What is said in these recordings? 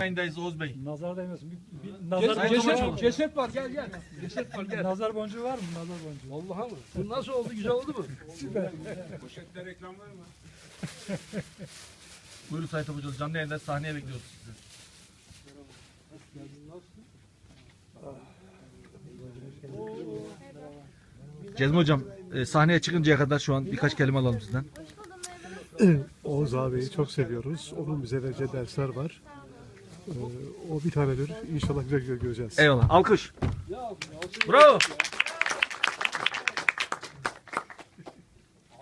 Yayındayız Oğuz Bey. Nazar değmesin. Bir, bir Ces- nazar boncuğu ceset, var mı? ceset var gel gel. Ceset var gel. Nazar boncuğu var mı? Nazar boncuğu. Vallahi mı? Bu nasıl oldu? Güzel oldu mu? Süper. Buyurun Sayın Hocam. Canlı yayında sahneye bekliyoruz sizi. Cezmi Hocam e, sahneye çıkıncaya kadar şu an birkaç kelime alalım sizden. Oğuz abiyi çok seviyoruz. Onun bize vereceği dersler var. Ee, o bir tanedir. İnşallah güzel güzel göreceğiz. Eyvallah. Alkış. Bravo.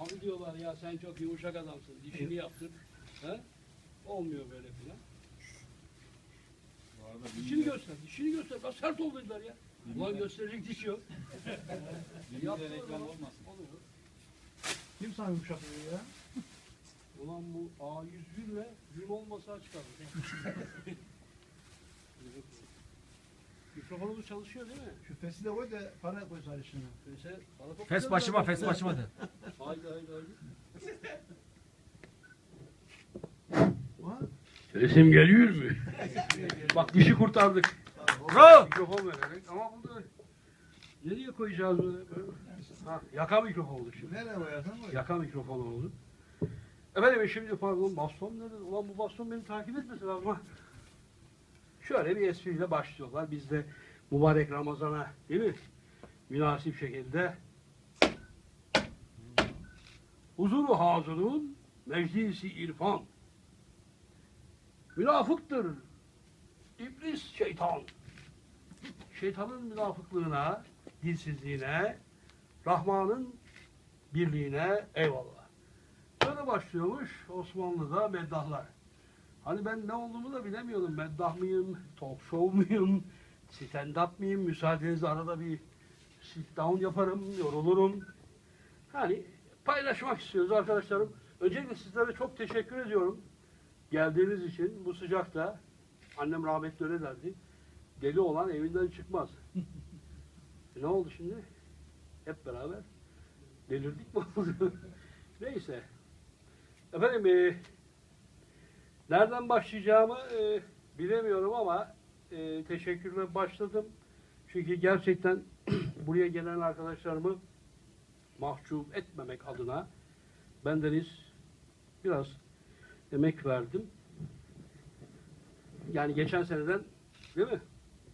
Abi diyorlar ya sen çok yumuşak adamsın. Dişini yaptır. He? Olmuyor böyle filan. Dişini göster, dişini göster. Bak sert ol dediler ya. Ulan gösterecek diş yok. Yaptılar reklam olmasın. Oluyor. Kim sana yumuşak diyor ya? Ulan bu A101 ile gün olmasa çıkar. Mikrofonumuz çalışıyor değil mi? Şüphesi de o da para bana çok Fes başıma, fes başıma de. Haydi haydi haydi. Sesim geliyor mu? Bak dişi kurtardık. Bravo. Mikrofon vererek ama burada nereye koyacağız böyle? Ha, yaka mikrofon oldu şimdi. Nereye koyarsan koy. Yaka mikrofon oldu. Efendim şimdi pardon baston nerede? Ulan bu baston beni takip etmesin ama. Şöyle bir espriyle başlıyorlar. Biz de mübarek Ramazan'a değil mi? Münasip şekilde huzuru hazırın meclisi irfan münafıktır iblis şeytan şeytanın münafıklığına dilsizliğine Rahman'ın birliğine eyvallah. Böyle başlıyormuş Osmanlı'da meddahlar. Hani ben ne olduğumu da bilemiyordum. Meddah mıyım, talk show muyum, stand up mıyım? Müsaadenizle arada bir sit down yaparım, yorulurum. Hani paylaşmak istiyoruz arkadaşlarım. Öncelikle sizlere çok teşekkür ediyorum. Geldiğiniz için bu sıcakta. Annem rahmetli öyle derdi. Deli olan evinden çıkmaz. E ne oldu şimdi? Hep beraber delirdik mi oldu? Neyse. Efendim e, nereden başlayacağımı e, bilemiyorum ama e, teşekkürle başladım. Çünkü gerçekten buraya gelen arkadaşlarımı mahcup etmemek adına bendeniz biraz emek verdim. Yani geçen seneden değil mi?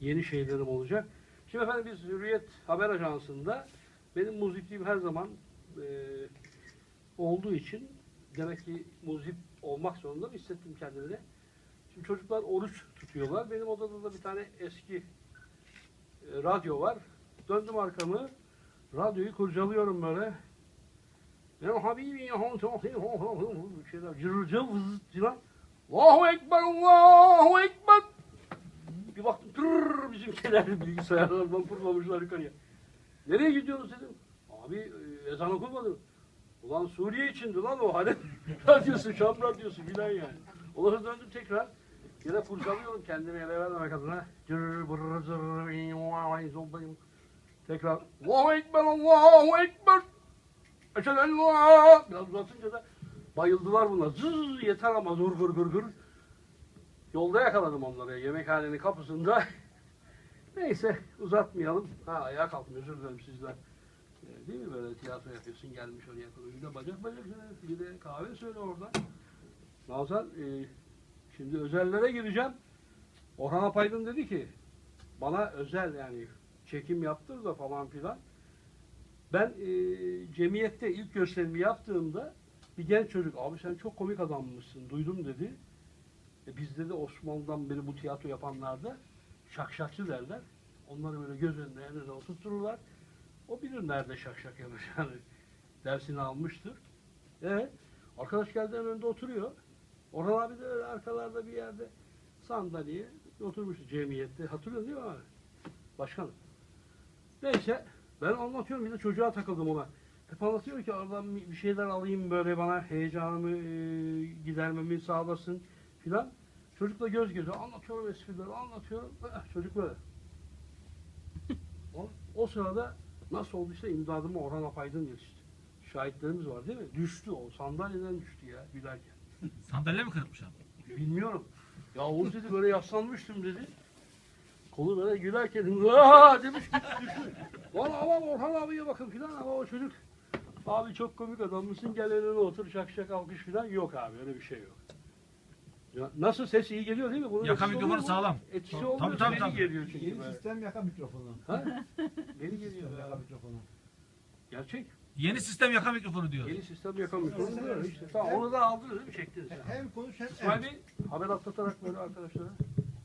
Yeni şeylerim olacak. Şimdi efendim biz Hürriyet Haber Ajansı'nda benim muzipliğim her zaman e, olduğu için demek ki muzip olmak zorunda hissettim kendimi. Şimdi çocuklar oruç tutuyorlar. Benim odada da bir tane eski e, radyo var. Döndüm arkamı. Radyoyu kurcalıyorum böyle. Ya Habibi şeyler cırcıl vız cilan. Allahu Ekber, Allahu Ekber. Bir baktım tırrrr bizimkiler bilgisayarlardan fırlamışlar yukarıya. Nereye gidiyorsunuz dedim. Abi e, ezan okunmadı. Ulan Suriye içindi lan o hani radyosu, Şam radyosu filan yani. Ondan sonra döndüm tekrar. Yine fırçalıyorum kendimi ele vermemek adına. Tekrar Allahu Ekber, Allahu Ekber. Eşhedü en la Biraz uzatınca da bayıldılar bunlar. Zız yeter ama dur gır gır gır. Yolda yakaladım onları yemekhanenin kapısında. Neyse uzatmayalım. Ha ayağa kalktım özür dilerim sizden. Değil mi böyle tiyatro yapıyorsun gelmiş oraya kadar. Bir de bacak bacak söyle, bir de kahve söyle orada. Nazan e, şimdi özellere gireceğim. Orhan Apaydın dedi ki bana özel yani çekim yaptır da falan filan. Ben e, cemiyette ilk gösterimi yaptığımda bir genç çocuk abi sen çok komik adammışsın duydum dedi. E, bizde de Osmanlı'dan beri bu tiyatro yapanlarda şakşakçı derler. Onları böyle göz önünde en önüne oturtururlar. O bilir nerede şak şak yapacağını. Dersini almıştır. Evet. Arkadaş geldi en önde oturuyor. Orhan abi de öyle arkalarda bir yerde sandalye oturmuştu cemiyette. Hatırlıyor değil mi abi? Başkanım. Neyse ben anlatıyorum de çocuğa takıldım ona. Hep anlatıyor ki oradan bir şeyler alayım böyle bana heyecanımı e, gidermemi sağlasın filan. Çocukla göz göze anlatıyorum esprileri anlatıyorum. Eh, Çocuk böyle. O, o sırada nasıl olduysa imdadıma Orhan Apaydın yetişti. Şahitlerimiz var değil mi? Düştü o. Sandalyeden düştü ya gülerken. Sandalye mi kırılmış abi? Bilmiyorum. Ya Oğuz dedi böyle yaslanmıştım dedi. Kolu böyle gülerken Aa! demiş düşmüş. Lan aman Orhan abiye bakın filan ama o çocuk abi çok komik adammışsın gel önüne otur şak şak alkış filan yok abi öyle bir şey yok. Ya nasıl ses iyi geliyor değil mi? Bunun Yaka etkisi mikrofonu oluyor mu? sağlam. Etkisi Tabii, olmuyor. tabii, beni tabii. geliyor çünkü Yeni böyle. sistem yaka mikrofonu. Ha? Beni geliyor. Yaka mikrofonu. Gerçek. Yeni sistem yaka mikrofonu diyor. Yeni sistem yakamıyorsunuz. işte. Tamam onu da aldınız değil mi? Çektiniz. yani. Hem konuş hem İsmail Bey haber atlatarak böyle arkadaşlara.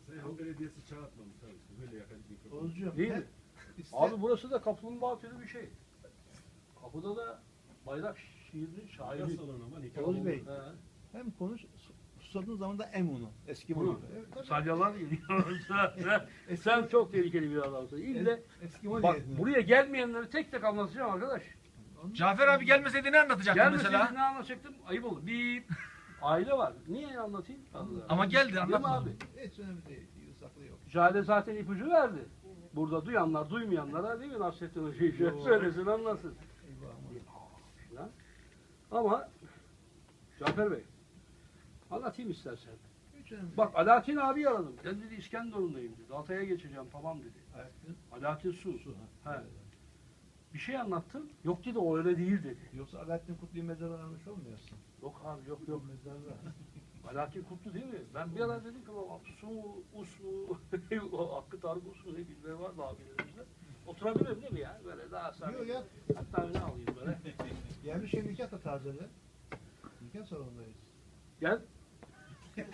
Seyhan Belediyesi çağırtmamış abi. Böyle yakacak mikrofon. Oğuzcuğum. Değil hem mi? iste- Abi burası da kaplumbağa türü bir şey. Kapıda da bayrak şiirinin Aile şairi. ama nikah Oğuz. Bey. He. hem konuş susadığın zaman da em onu. Eski Bunu. Salyalar sen, çok tehlikeli bir adamsın. İlle Eski bak buraya gelmeyenleri tek tek anlatacağım arkadaş. Cafer abi gelmeseydi ne anlatacaktın Gelmeseydi mesela? ne anlatacaktım? Ayıp olur. Bir aile var. Niye anlatayım? Allah. Ama geldi anlatma. abi? Hiç önemli değil. Yasaklı yok. Jale zaten ipucu verdi. Burada duyanlar duymayanlara değil mi Nasrettin Hoca'yı şöyle söylesin anlasın. Eyvah. Ama Cafer Bey anlatayım istersen. Bak Alaaddin abi aradım. Ben dedi İskenderun'dayım dedi. Altay'a geçeceğim tamam dedi. Alaaddin Su. su. ha. He. Bir şey anlattım. Yok dedi o öyle değil dedi. Yoksa Alaaddin Kutlu'yu mezara almış olmuyorsun. Yok abi yok yok. Mezarda. Alaaddin Kutlu değil mi? Ben bir ara dedim ki su mu, us mu, o Hakkı Tarık us mu ne birileri vardı abilerimizde. Oturabilirim değil mi ya? Böyle daha samimi. Yok ya. Hatta öne alayım böyle. Gelmiş ya nikah da tazeli. Nikah salonundayız. Gel. Gel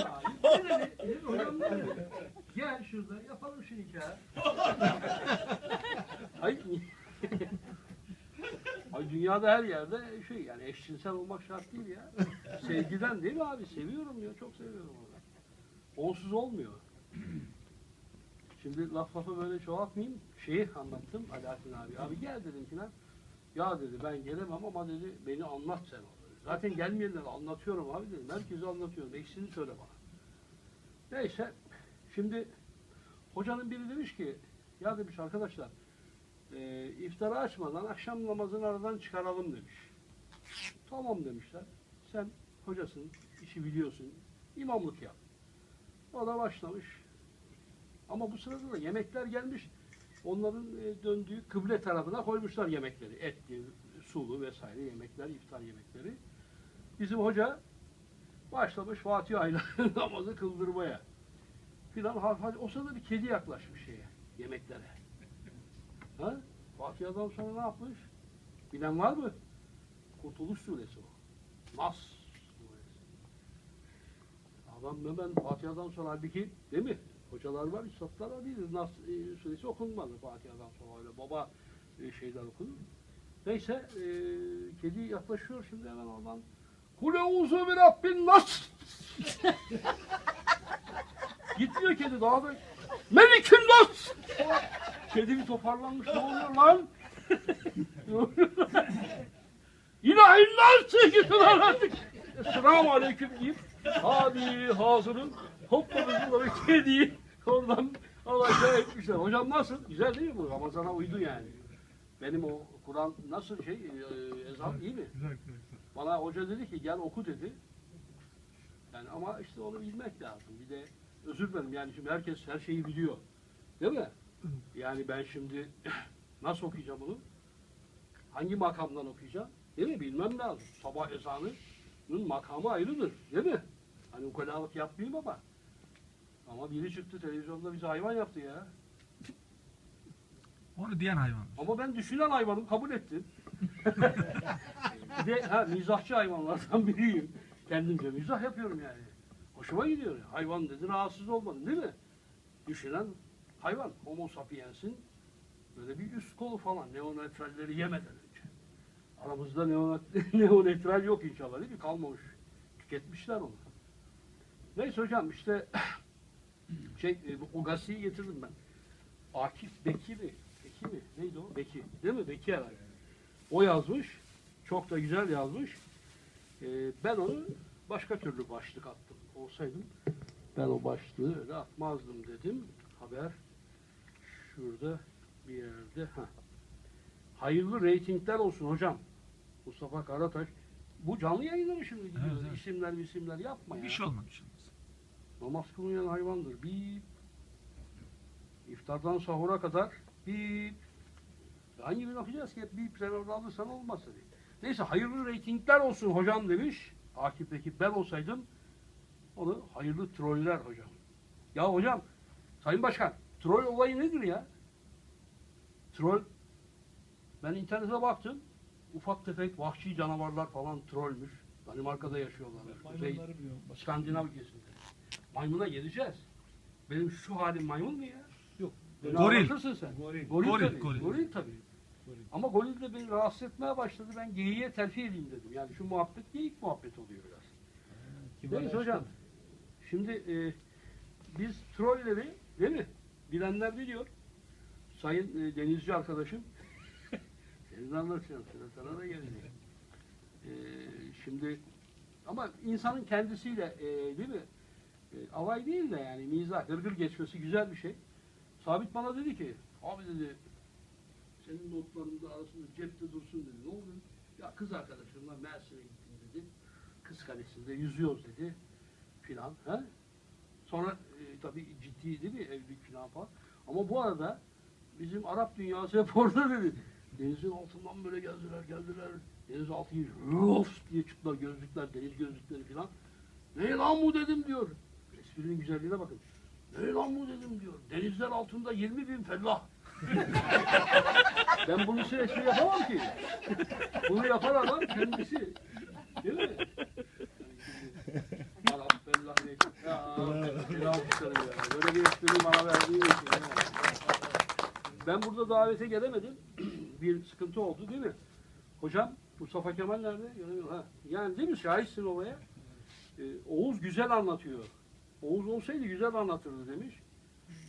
abi. Gel dedi. Elin hocam dedi. Gel şurada yapalım şu nikahı. Ay. Ay dünyada her yerde şey yani eşcinsel olmak şart değil ya. Sevgiden değil mi abi? Seviyorum ya çok seviyorum onu. Onsuz olmuyor. Şimdi laf lafa böyle çoğaltmayayım. Şeyi anlattım Alaaddin abi. Abi gel dedim filan. Ya dedi ben gelemem ama dedi beni anlat sen onu. Zaten gelmeyenlere anlatıyorum abi dedim. Herkese anlatıyorum. Eksini söyle bana. Neyse. Şimdi hocanın biri demiş ki ya demiş arkadaşlar e, iftarı açmadan akşam namazını aradan çıkaralım demiş. Tamam demişler. Sen hocasın, işi biliyorsun. imamlık yap. O da başlamış. Ama bu sırada da yemekler gelmiş. Onların e, döndüğü kıble tarafına koymuşlar yemekleri. Etli, sulu vesaire yemekler, iftar yemekleri. Bizim hoca başlamış Fatiha ile namazı kıldırmaya. Filan o sırada bir kedi yaklaşmış şeye, yemeklere. Ha? Fatiha'dan sonra ne yapmış? Bilen var mı? Kurtuluş suresi o. Nas suresi. Adam hemen Fatiha'dan sonra halbuki değil mi? Hocalar var, üstadlar var değil. Nas e, suresi okunmadı Fatiha'dan sonra öyle baba e, şeyler okunur. Neyse e, kedi yaklaşıyor şimdi hemen oradan Kule uzu bir Rabbin nas. Gitmiyor kedi daha da Melikün nas. Kedi bir toparlanmış ne oluyor lan? İlahi nas gittiler artık. Selamun aleyküm deyip hadi hazırın da bir kediyi oradan alaşağı etmişler. Hocam nasıl? Güzel değil mi bu? Ramazana uydu yani. Benim o Kur'an nasıl şey e, ezan iyi mi? Güzel güzel. Bana hoca dedi ki gel oku dedi. Yani ama işte onu bilmek lazım. Bir de özür dilerim yani şimdi herkes her şeyi biliyor. Değil mi? Yani ben şimdi nasıl okuyacağım bunu? Hangi makamdan okuyacağım? Değil mi? Bilmem lazım. Sabah ezanının makamı ayrıdır. Değil mi? Hani ukalalık yapmayayım ama. Ama biri çıktı televizyonda bizi hayvan yaptı ya. Onu diyen hayvan. Ama ben düşünen hayvanım kabul ettim. bir de ha, mizahçı hayvanlardan biriyim. Kendimce mizah yapıyorum yani. Hoşuma gidiyor. Hayvan dedi rahatsız olmadım değil mi? Düşünen hayvan. Homo sapiens'in böyle bir üst kolu falan. Neonatralleri yemeden önce. Aramızda neonat neonatral yok inşallah değil mi? Kalmamış. Tüketmişler onu. Neyse hocam işte şey e, o gazeteyi getirdim ben. Akif Beki mi? Beki mi? Neydi o? Beki. Değil mi? Beki herhalde. O yazmış. Çok da güzel yazmış. Ee, ben onu başka türlü başlık attım. Olsaydım ben o başlığı öyle atmazdım dedim. Haber şurada bir yerde. Ha. Hayırlı reytingler olsun hocam. Mustafa Karataş bu canlı yayında mı şimdi gidiyoruz? Evet, evet. İsimler isimler yapma ya. Bir şey olmaz. Namaz kılmayan hayvandır. Bir iftardan sahura kadar bir hangi birini okuyacağız ki hep bir orada alırsan olmaz tabii. Neyse hayırlı reytingler olsun hocam demiş. Akif Ekip ben olsaydım onu hayırlı troller hocam. Ya hocam Sayın Başkan troll olayı nedir ya? Troll ben internete baktım. Ufak tefek vahşi canavarlar falan trollmüş. Danimarka'da yaşıyorlar. Kuzey. İskandinav ülkesinde. Maymuna geleceğiz. Benim şu halim maymun mu ya? Yok. Goril. sen. Goril. Goril, Goril, goril. Goril tabii. Ama goril de beni rahatsız etmeye başladı. Ben geyiğe terfi edeyim dedim. Yani şu muhabbet geyik muhabbet oluyor biraz. Neyse aşkım. hocam. Şimdi e, biz trolleri değil mi? Bilenler biliyor. Sayın e, denizci arkadaşım. Senin anlatacağım. Sıra sana da gelecek. E, şimdi ama insanın kendisiyle e, değil mi? E, alay değil de yani mizah, gırgır geçmesi güzel bir şey. Sabit bana dedi ki, abi dedi, senin notlarında arasında cepte dursun dedi. Ne oldu? Ya kız arkadaşımla Mersin'e gittim dedi. Kız kalesinde yüzüyoruz dedi. Filan. He? Sonra e, tabii ciddi değil mi evlilik filan falan. Ama bu arada bizim Arap dünyası hep orada dedi. Denizin altından böyle geldiler geldiler. Deniz altı of diye çıktılar gözlükler, deniz gözlükleri filan. Ne lan bu dedim diyor. Esprinin güzelliğine bakın. Ne lan bu dedim diyor. Denizler altında 20 bin fellah. ben bunun için espri yapamam ki. Bunu yapan adam kendisi. Değil mi? Arap ya. Böyle bir espri bana verdiği için. Ben burada davete gelemedim. bir sıkıntı oldu değil mi? Hocam Mustafa Kemal nerede? Ha. Yani değil mi? Şahitsin olaya. Ee, Oğuz güzel anlatıyor. Oğuz olsaydı güzel anlatırdı demiş.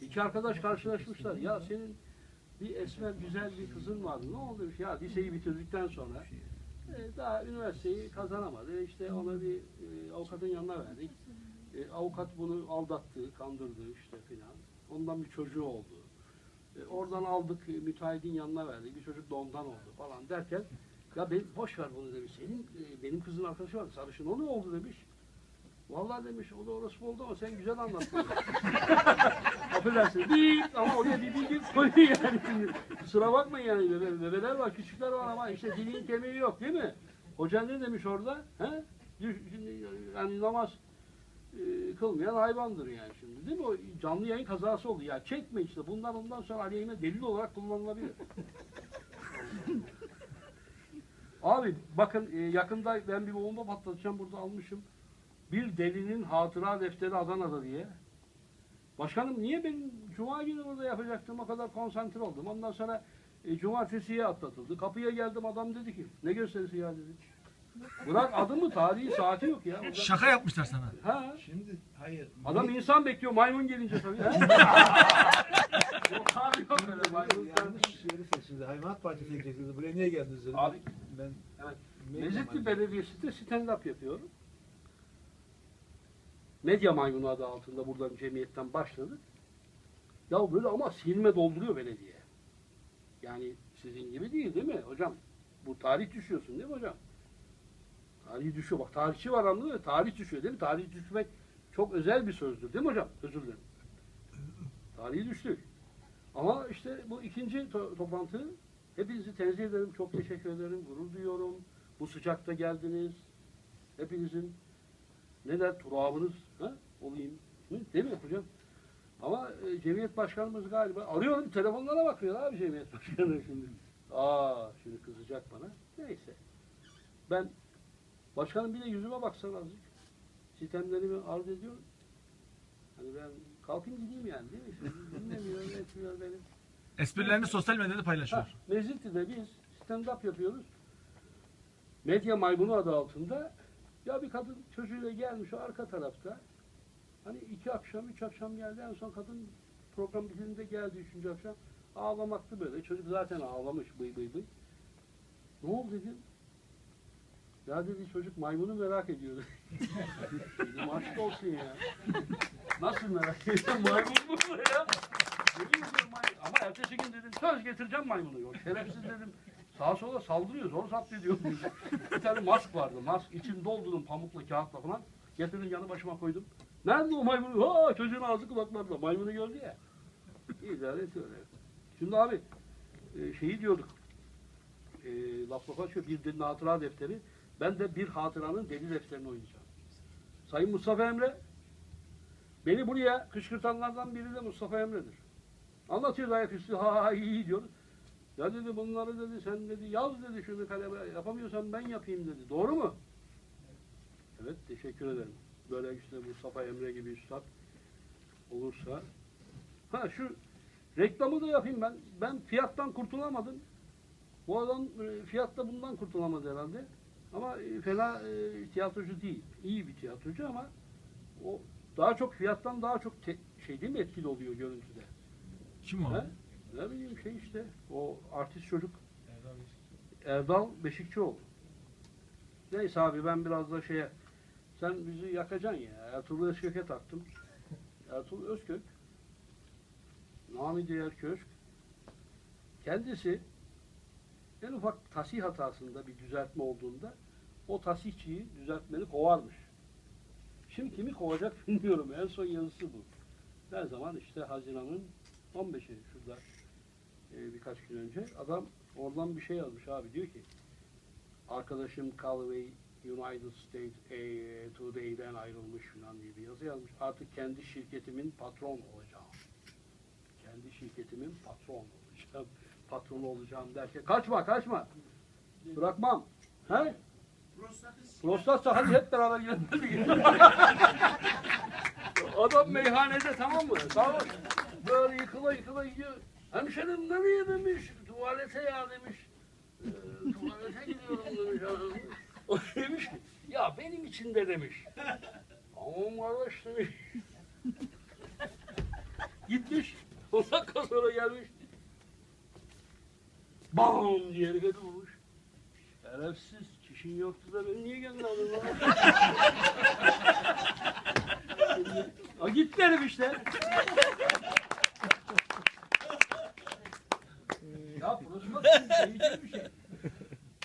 İki arkadaş karşılaşmışlar. Ya senin bir esmer güzel bir kızın vardı. Ne oldu? Ya liseyi bitirdikten sonra e, daha üniversiteyi kazanamadı. İşte ona bir e, avukatın yanına verdik. E, avukat bunu aldattı, kandırdı işte filan. Ondan bir çocuğu oldu. Oradan aldık, e, yanına verdik. Bir çocuk da oldu falan derken ya ben boş ver bunu demiş. Senin benim kızın arkadaşı var. Sarışın o ne oldu demiş. Vallahi demiş o da orası oldu ama sen güzel anlattın. Affedersin. Bip ama oraya bir bip koyuyor yani. Şimdi. Kusura bakmayın yani bebe, bebeler var küçükler var ama işte dilin kemiği yok değil mi? Hocan ne demiş orada? He? Şimdi yani namaz e, kılmayan hayvandır yani şimdi değil mi? O canlı yayın kazası oldu. Ya çekme işte bundan ondan sonra aleyhine delil olarak kullanılabilir. Abi bakın e, yakında ben bir bomba patlatacağım burada almışım. Bir delinin hatıra defteri Adana'da diye. Başkanım niye ben cuma günü burada yapacaktım o kadar konsantre oldum. Ondan sonra e, cumartesiye atlatıldı. Kapıya geldim adam dedi ki ne gösterisi ya dedi. Bırak adı mı tarihi saati yok ya. Burada- Şaka yapmışlar sana. Ha? Şimdi hayır. Adam insan bekliyor maymun gelince tabii. Ha? yok abi yok öyle maymun. yanlış yeri seçildi. Hayvanat bahçesine gideceksiniz. Buraya niye geldiniz. Abi ben Evet. Maymunu. Belediyesi'nde stand-up yapıyorum. Medya Maymunu adı altında buradan cemiyetten başladık. Ya böyle ama silme dolduruyor belediye. Yani sizin gibi değil değil mi hocam? Bu tarih düşüyorsun değil mi hocam? Tarih düşüyor. Bak tarihçi var anladın mı? Tarih düşüyor değil mi? Tarih düşmek çok özel bir sözdür değil mi hocam? Özür dilerim. Tarihi düştük. Ama işte bu ikinci to- toplantı hepinizi tenzih ederim. Çok teşekkür ederim. Gurur duyuyorum. Bu sıcakta geldiniz. Hepinizin ne der turabınız ha? olayım. Hı? Değil mi hocam? Ama e, cemiyet başkanımız galiba arıyorum telefonlara bakıyor abi cemiyet başkanı şimdi. Aa şimdi kızacak bana. Neyse. Ben başkanım bir de yüzüme baksan azıcık. Sistemlerimi arz ediyorum. Hani ben kalkayım gideyim yani değil mi? Şimdi dinlemiyor, etmiyor benim. Esprilerini sosyal medyada paylaşıyor. Ha, Mezitli'de biz stand-up yapıyoruz. Medya Maymunu adı altında. Ya bir kadın çocuğuyla gelmiş o arka tarafta. Hani iki akşam, üç akşam geldi. En son kadın program bitiminde geldi üçüncü akşam. Ağlamaktı böyle. Çocuk zaten ağlamış bıy bıy bıy. Ne oldu dedim. Ya dedi çocuk maymunu merak ediyordu. dedim aşk olsun ya. Nasıl merak ediyorsun maymun mu bu ya? Maymun. Ama ertesi gün dedim söz getireceğim maymunu. Yok şerefsiz dedim. Sağa sola saldırıyor. Zor zapt ediyor. bir tane mask vardı. Mask içini doldurdum pamukla kağıtla falan. Getirdim yanı başıma koydum. Nerede o maymun? Ha çocuğun ağzı kulaklarında. Maymunu gördü ya. İdare et öyle. Şimdi abi e, şeyi diyorduk. E, laf lafa açıyor. Bir dilin hatıra defteri. Ben de bir hatıranın deli defterini oynayacağım. Sayın Mustafa Emre beni buraya kışkırtanlardan biri de Mustafa Emre'dir. Anlatıyor ayaküstü ha ha iyi diyor. Ya dedi bunları dedi sen dedi yaz dedi şunu kaleme yapamıyorsan ben yapayım dedi. Doğru mu? Evet teşekkür ederim. Böyle işte Mustafa Emre gibi üstad olursa. Ha şu reklamı da yapayım ben. Ben fiyattan kurtulamadım. Bu adam e, fiyatta bundan kurtulamadı herhalde. Ama e, fena e, tiyatrocu değil. İyi bir tiyatrocu ama o daha çok fiyattan daha çok te- şey değil mi etkili oluyor görüntüde. Kim o? He? Ne bileyim şey işte o artist çocuk Erdal Beşikçioğlu. Neyse abi ben biraz da şeye sen bizi yakacaksın ya. Ertuğrul Özkök'e taktım. Ertuğrul Özkök Nami Diğer Köşk kendisi en ufak tasih hatasında bir düzeltme olduğunda o tasihçiyi düzeltmeni kovarmış. Şimdi kimi kovacak bilmiyorum. En son yazısı bu. Ne zaman işte Haziran'ın 15'i şurada e, birkaç gün önce adam oradan bir şey yazmış abi diyor ki arkadaşım Callaway United States e, Today'den ayrılmış falan diye bir yazı yazmış. Artık kendi şirketimin patron olacağım. Kendi şirketimin patron olacağım. Patronu olacağım derken kaçma kaçma. Bırakmam. He? Prostatsa hadi hep beraber gidelim. Adam meyhanede tamam mı? Ol. Böyle yıkıla yıkıla gidiyor. Hemşerim nereye demiş. Tuvalete ya demiş. Ee, tuvalete gidiyorum demiş. adam. O demiş ki ya benim için de demiş. Tamam kardeş demiş. Gitmiş. On dakika sonra gelmiş. Bam diye herife vurmuş. Şerefsiz. Çişin yoktu da beni niye gönderdin lan? Ha gitti herif işte. Ya prostat tehlikeli bir şey.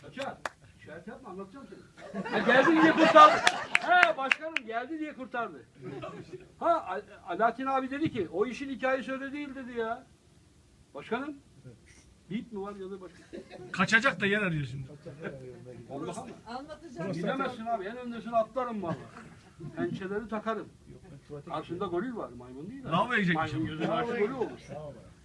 Kaçar. Şikayet yapma anlatacağım seni. Ha, geldi diye kurtardı. He başkanım geldi diye kurtardı. Ha Al- Alaaddin abi dedi ki o işin hikayesi öyle değil dedi ya. Başkanım. Bip mi var ya da başka? Kaçacak da yer arıyor şimdi. Allah'a mı? Anlatacağım. Gidemezsin abi. En öndesine atlarım valla. Pençeleri takarım. Karşında goril var. Maymun değil. Abi. gidecekmiş Maymun ama. gözü karşı goril olur.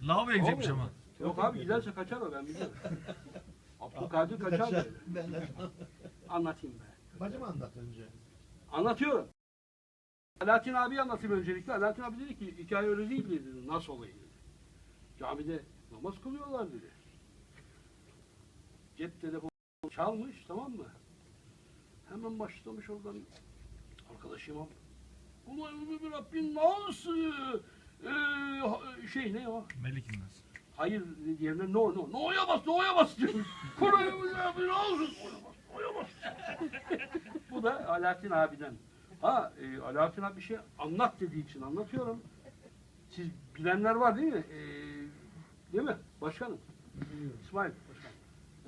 Lavaboya gidecekmiş Olmuyor. ama. Yok abi giderse kaçar o ben biliyorum. Abdülkadir kaçar böyle. Anlatayım be. Bacım anlat önce. Anlatıyorum. Alaaddin abi anlatayım öncelikle. Alaaddin abi dedi ki hikaye öyle değil dedi. Nasıl olayı dedi. Camide namaz kılıyorlar dedi. Cep telefonu çalmış tamam mı? Hemen başlamış oradan arkadaşım Ulan bir Rabbim nasıl ee, şey ne o? Melik İlmez. Hayır diğerine no no. No'ya bas, no'ya bas diyor. Kurayı bir olsun. No'ya bas. Bu da Alaaddin abiden. Ha e, Alaaddin abi bir şey anlat dediği için anlatıyorum. Siz bilenler var değil mi? E, değil mi başkanım? İsmail başkan.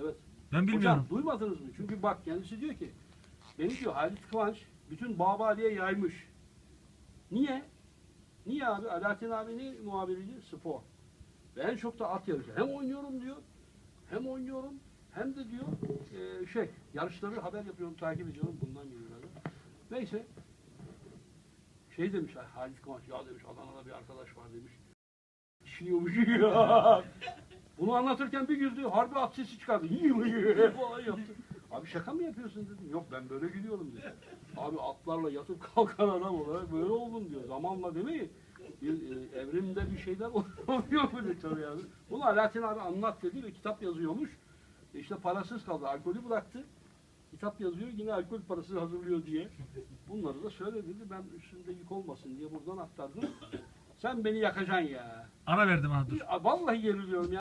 Evet. Ben bilmiyorum. Hocam duymadınız mı? Çünkü bak kendisi diyor ki beni diyor Halit Kıvanç bütün Babali'ye yaymış. Niye? Niye abi? Alaaddin abi ne muhabiriydi? Spor. Ve en çok da at yarışı. Hem oynuyorum diyor, hem oynuyorum, hem de diyor e, şey, yarışları haber yapıyorum, takip ediyorum bundan geliyorlar. Neyse, şey demiş Halit Kıvanç, ya demiş Adana'da bir arkadaş var demiş. İşliyormuş ya. Bunu anlatırken bir güldü, harbi at sesi çıkardı. falan yaptı. Abi şaka mı yapıyorsun dedim. Yok ben böyle gidiyorum dedi. Abi atlarla yatıp kalkan adam olarak böyle oldum diyor. Zamanla değil mi? E, evrimde bir şeyler oluyor böyle tabii yani. Bunu Alaaddin abi anlat dedi ve kitap yazıyormuş. E işte parasız kaldı. Alkolü bıraktı. Kitap yazıyor yine alkol parası hazırlıyor diye. Bunları da söyle dedi. Ben üstünde yük olmasın diye buradan aktardım. Sen beni yakacaksın ya. Ara verdim ha dur. Vallahi geriliyorum ya.